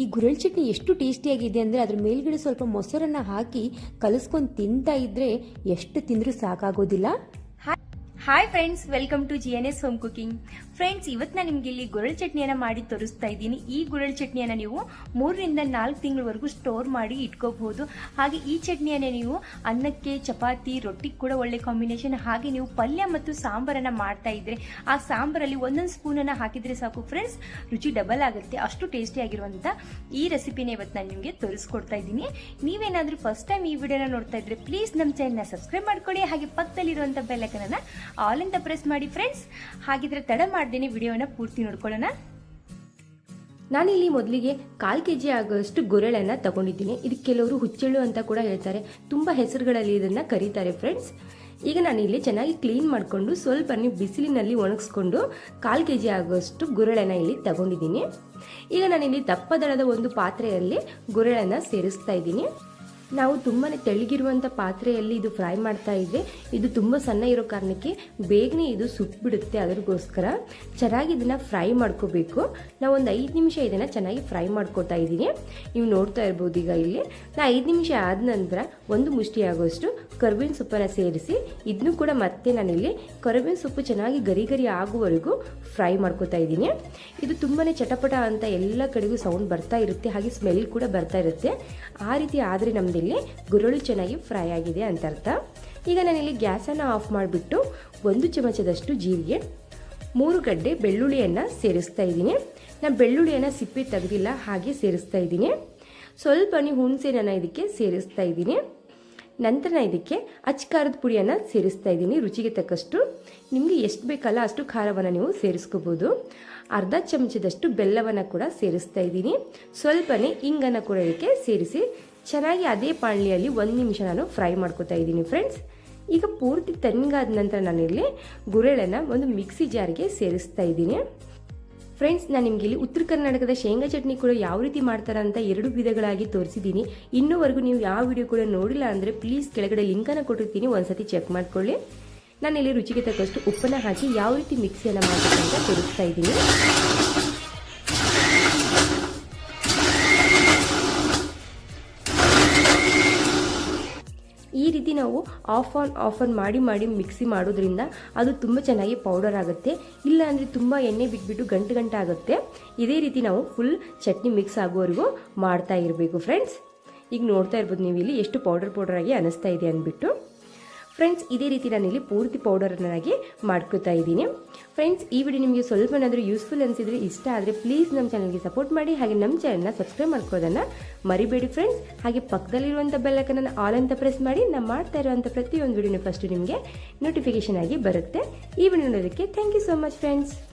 ಈ ಗುರಳ್ ಚಟ್ನಿ ಎಷ್ಟು ಟೇಸ್ಟಿಯಾಗಿದೆ ಅಂದರೆ ಅದ್ರ ಮೇಲ್ಗಡೆ ಸ್ವಲ್ಪ ಮೊಸರನ್ನು ಹಾಕಿ ಕಲಿಸ್ಕೊಂಡು ತಿಂತಾ ಇದ್ದರೆ ಎಷ್ಟು ತಿಂದರೂ ಸಾಕಾಗೋದಿಲ್ಲ. Hi friends welcome to G N S home cooking friends ಇವತ್ತು ನಾನು ನಿಮಗೆ ಇಲ್ಲಿ ಗುರಳ್ ಚಟ್ನಿಯನ್ನು ಮಾಡಿ ತೋರಿಸ್ತಾ ಇದ್ದೀನಿ. ಈ ಗುರಳ್ ಚಟ್ನಿಯನ್ನು ನೀವು ಮೂರರಿಂದ ನಾಲ್ಕು ತಿಂಗಳವರೆಗೂ ಸ್ಟೋರ್ ಮಾಡಿ ಇಟ್ಕೋಬಹುದು. ಹಾಗೆ ಈ ಚಟ್ನಿಯನ್ನ ನೀವು ಅನ್ನಕ್ಕೆ, ಚಪಾತಿ, ರೊಟ್ಟಿ ಕೂಡ ಒಳ್ಳೆ ಕಾಂಬಿನೇಷನ್ ಹಾಗೆ ನೀವು ಪಲ್ಯ ಮತ್ತು ಸಾಂಬಾರನ್ನು ಮಾಡ್ತಾ ಇದ್ರೆ ಆ ಸಾಂಬಾರಲ್ಲಿ ಒಂದೊಂದು ಸ್ಪೂನನ್ನು ಹಾಕಿದರೆ ಸಾಕು. ಫ್ರೆಂಡ್ಸ್ ರುಚಿ ಡಬಲ್ ಆಗುತ್ತೆ. ಅಷ್ಟು ಟೇಸ್ಟಿ ಆಗಿರುವಂಥ ಈ ರೆಸಿಪಿನ ಇವತ್ತು ನಾನು ನಿಮಗೆ ತೋರಿಸ್ಕೊಡ್ತಾ ಇದ್ದೀನಿ. ನೀವೇನಾದರೂ ಫಸ್ಟ್ ಟೈಮ್ ಈ ವಿಡಿಯೋನ ನೋಡ್ತಾ ಇದ್ರೆ ಪ್ಲೀಸ್ ನಮ್ಮ ಚಾನಲ್ನ ಸಬ್ಸ್ಕ್ರೈಬ್ ಮಾಡ್ಕೊಳ್ಳಿ. ಹಾಗೆ ಪಕ್ಕದಲ್ಲಿರುವಂಥ ಬೆಲ್ಲಕನ್ನ ಆಲ್ ಅಂತ ಪ್ರೆಸ್ ಮಾಡಿ ಫ್ರೆಂಡ್ಸ್ ಹಾಗಿದ್ರೆ ತಡ ಮಾಡ್ದೇನೆ ವಿಡಿಯೋನ ಪೂರ್ತಿ ನೋಡ್ಕೊಳ್ಳೋಣ. ನಾನಿಲ್ಲಿ ಮೊದಲಿಗೆ ಕಾಲು ಕೆ ಜಿ ಆಗೋಷ್ಟು ಗೊರಳನ್ನು ತಗೊಂಡಿದ್ದೀನಿ. ಇದು ಕೆಲವರು ಹುಚ್ಚೆಳ್ಳು ಅಂತ ಕೂಡ ಹೇಳ್ತಾರೆ. ತುಂಬ ಹೆಸರುಗಳಲ್ಲಿ ಇದನ್ನು ಕರೀತಾರೆ ಫ್ರೆಂಡ್ಸ್ ಈಗ ನಾನಿಲ್ಲಿ ಚೆನ್ನಾಗಿ ಕ್ಲೀನ್ ಮಾಡಿಕೊಂಡು ಸ್ವಲ್ಪ ನೀವು ಬಿಸಿಲಿನಲ್ಲಿ ಒಣಗಿಸ್ಕೊಂಡು ಕಾಲು ಕೆ ಜಿ ಆಗೋಷ್ಟು ಗುರಳನ್ನು ಇಲ್ಲಿ ತಗೊಂಡಿದ್ದೀನಿ. ಈಗ ನಾನಿಲ್ಲಿ ದಪ್ಪದಳದ ಒಂದು ಪಾತ್ರೆಯಲ್ಲಿ ಗುರಳನ್ನು ಸೇರಿಸ್ತಾ ಇದ್ದೀನಿ. ನಾವು ತುಂಬಾ ತೆಳ್ಳಗಿರುವಂಥ ಪಾತ್ರೆಯಲ್ಲಿ ಇದು ಫ್ರೈ ಮಾಡ್ತಾ ಇದ್ವಿ ಇದು ತುಂಬ ಸಣ್ಣ ಇರೋ ಕಾರಣಕ್ಕೆ ಬೇಗನೆ ಇದು ಸುಟ್ಬಿಡುತ್ತೆ ಅದಕ್ಕೋಸ್ಕರ. ಚೆನ್ನಾಗಿ ಇದನ್ನು ಫ್ರೈ ಮಾಡ್ಕೋಬೇಕು. ನಾವು ಒಂದು ಐದು ನಿಮಿಷ ಇದನ್ನು ಚೆನ್ನಾಗಿ ಫ್ರೈ ಮಾಡ್ಕೊತಾ ಇದ್ದೀನಿ. ನೀವು ನೋಡ್ತಾ ಇರ್ಬೋದು ಈಗ ಇಲ್ಲಿ. ನಾ ಐದು ನಿಮಿಷ ಆದ ನಂತರ ಒಂದು ಮುಷ್ಟಿ ಆಗೋಷ್ಟು ಕರ್ಬೇವಿನ ಸೊಪ್ಪನ್ನು ಸೇರಿಸಿ ಇದನ್ನು ಕೂಡ ಮತ್ತೆ ನಾನಿಲ್ಲಿ ಕರಿಬೇವಿನ ಸೊಪ್ಪು ಚೆನ್ನಾಗಿ ಗರಿ ಗರಿ ಆಗುವವರೆಗೂ ಫ್ರೈ ಮಾಡ್ಕೊತಾ ಇದ್ದೀನಿ. ಇದು ತುಂಬಾ ಚಟಪಟ ಅಂತ ಎಲ್ಲ ಕಡೆಗೂ ಸೌಂಡ್ ಬರ್ತಾ ಇರುತ್ತೆ. ಹಾಗೆ ಸ್ಮೆಲ್ ಕೂಡ ಬರ್ತಾ ಇರುತ್ತೆ. ಆ ರೀತಿ ಆದರೆ ನಮ್ಮದಿಲ್ಲಿ ಗುರುಳು ಚೆನ್ನಾಗಿ ಫ್ರೈ ಆಗಿದೆ ಅಂತ ಅರ್ಥ ಈಗ ನಾನಿಲ್ಲಿ ಗ್ಯಾಸನ್ನು ಆಫ್ ಮಾಡಿಬಿಟ್ಟು ಒಂದು ಚಮಚದಷ್ಟು ಜೀರಿಗೆ, ಮೂರು ಗಡ್ಡೆ ಬೆಳ್ಳುಳ್ಳಿಯನ್ನು ಸೇರಿಸ್ತಾ ಇದ್ದೀನಿ. ನಾನು ಬೆಳ್ಳುಳ್ಳಿಯನ್ನು ಸಿಪ್ಪೆ ತೆಗೆದಿಲ್ಲ, ಹಾಗೆ ಸೇರಿಸ್ತಾ ಇದ್ದೀನಿ. ಸ್ವಲ್ಪ ನೀವು ಇದಕ್ಕೆ ಸೇರಿಸ್ತಾ ಇದ್ದೀನಿ. ನಂತರ ಇದಕ್ಕೆ ಇದಕ್ಕೆ ಅಚ್ಕಾರದ ಪುಡಿಯನ್ನು ಸೇರಿಸ್ತಾ ಇದ್ದೀನಿ ರುಚಿಗೆ ತಕ್ಕಷ್ಟು. ನಿಮಗೆ ಎಷ್ಟು ಬೇಕಲ್ಲ ಅಷ್ಟು ಖಾರವನ್ನು ನೀವು ಸೇರಿಸ್ಕೋಬೋದು. ಅರ್ಧ ಚಮಚದಷ್ಟು ಬೆಲ್ಲವನ್ನು ಕೂಡ ಸೇರಿಸ್ತಾ ಇದ್ದೀನಿ. ಸ್ವಲ್ಪನೇ ಇಂಗನ್ನು ಕೂಡ ಇದಕ್ಕೆ ಸೇರಿಸಿ ಚೆನ್ನಾಗಿ ಅದೇ ಪಾಳ್ಳಿಯಲ್ಲಿ ಒಂದು ನಿಮಿಷ ನಾನು ಫ್ರೈ ಮಾಡ್ಕೊತಾ ಇದ್ದೀನಿ ಫ್ರೆಂಡ್ಸ್ ಈಗ ಪೂರ್ತಿ ತಣ್ಣಗಾದ ನಂತರ ನಾನಿಲ್ಲಿ ಗುರೆಳನ್ನು ಒಂದು ಮಿಕ್ಸಿ ಜಾರಿಗೆ ಸೇರಿಸ್ತಾ ಇದ್ದೀನಿ. ಫ್ರೆಂಡ್ಸ್ ನಾನು ನಿಮಗೆ ಇಲ್ಲಿ ಉತ್ತರ ಕರ್ನಾಟಕದ ಶೇಂಗಾ ಚಟ್ನಿ ಕೂಡ ಯಾವ ರೀತಿ ಮಾಡ್ತಾರೆ ಅಂತ ಎರಡು ವಿಧಗಳಾಗಿ ತೋರಿಸಿದ್ದೀನಿ. ಇನ್ನೂವರೆಗೂ ನೀವು ಯಾವ ವಿಡಿಯೋ ಕೂಡ ನೋಡಿಲ್ಲ ಅಂದರೆ ಪ್ಲೀಸ್ ಕೆಳಗಡೆ ಲಿಂಕನ್ನು ಕೊಟ್ಟಿರ್ತೀನಿ. ಒಂದ್ಸತಿ ಚೆಕ್ ಮಾಡ್ಕೊಳ್ಳಿ. ನಾನು ಇಲ್ಲಿ ರುಚಿಗೆ ತಕ್ಕಷ್ಟು ಉಪ್ಪನ್ನು ಹಾಕಿ ಯಾವ ರೀತಿ ಮಿಕ್ಸಿಯನ್ನು ಮಾಡಬೇಕು ಅಂತ ತೋರಿಸ್ತಾ ಇದ್ದೀನಿ. ರೀತಿ ನಾವು ಆಫ್ ಆನ್ ಆಫ್ ಆನ್ ಮಾಡಿ ಮಾಡಿ ಮಿಕ್ಸಿ ಮಾಡೋದ್ರಿಂದ ಅದು ತುಂಬ ಚೆನ್ನಾಗಿ ಪೌಡರ್ ಆಗುತ್ತೆ. ಇಲ್ಲ ಅಂದರೆ ತುಂಬ ಎಣ್ಣೆ ಬಿಟ್ಬಿಟ್ಟು ಗಂಟು ಗಂಟೆ ಆಗುತ್ತೆ. ಇದೇ ರೀತಿ ನಾವು ಫುಲ್ ಚಟ್ನಿ ಮಿಕ್ಸ್ ಆಗೋವರೆಗೂ ಮಾಡ್ತಾ ಇರಬೇಕು ಫ್ರೆಂಡ್ಸ್ ಈಗ ನೋಡ್ತಾ ಇರ್ಬೋದು ನೀವು ಇಲ್ಲಿ ಎಷ್ಟು ಪೌಡರ್ ಪೌಡರ್ ಆಗಿ ಅನಿಸ್ತಾ ಇದೆ ಅಂದ್ಬಿಟ್ಟು. ಫ್ರೆಂಡ್ಸ್, ಇದೇ ರೀತಿ ನಾನಿಲ್ಲಿ ಪೂರ್ತಿ ಪೌಡರನ್ನಾಗಿ ಮಾಡ್ಕೋತಾ ಇದ್ದೀನಿ. ಫ್ರೆಂಡ್ಸ್, ಈ ವಿಡಿಯೋ ನಿಮಗೆ ಸ್ವಲ್ಪ ಏನಾದರೂ ಯೂಸ್ಫುಲ್ ಅನಿಸಿದರೆ, ಇಷ್ಟ ಆದರೆ ಪ್ಲೀಸ್ ನಮ್ಮ ಚಾನಲ್ಗೆ ಸಪೋರ್ಟ್ ಮಾಡಿ, ಹಾಗೆ ನಮ್ಮ ಚಾನಲ್ನ ಸಬ್ಸ್ಕ್ರೈಬ್ ಮಾಡ್ಕೋದನ್ನು ಮರಿಬೇಡಿ ಫ್ರೆಂಡ್ಸ್ ಹಾಗೆ ಪಕ್ಕದಲ್ಲಿರುವಂಥ ಬೆಲ್ಲಕನನ್ನು ಆಲ್ ಅಂತ ಪ್ರೆಸ್ ಮಾಡಿ, ನಾನು ಮಾಡ್ತಾ ಇರುವಂಥ ಪ್ರತಿಯೊಂದು ವಿಡಿಯೋನೂ ಫಸ್ಟು ನಿಮಗೆ ನೋಟಿಫಿಕೇಷನ್ ಆಗಿ ಬರುತ್ತೆ. ಈ ವಿಡಿಯೋ ನೋಡೋದಕ್ಕೆ thank you so much friends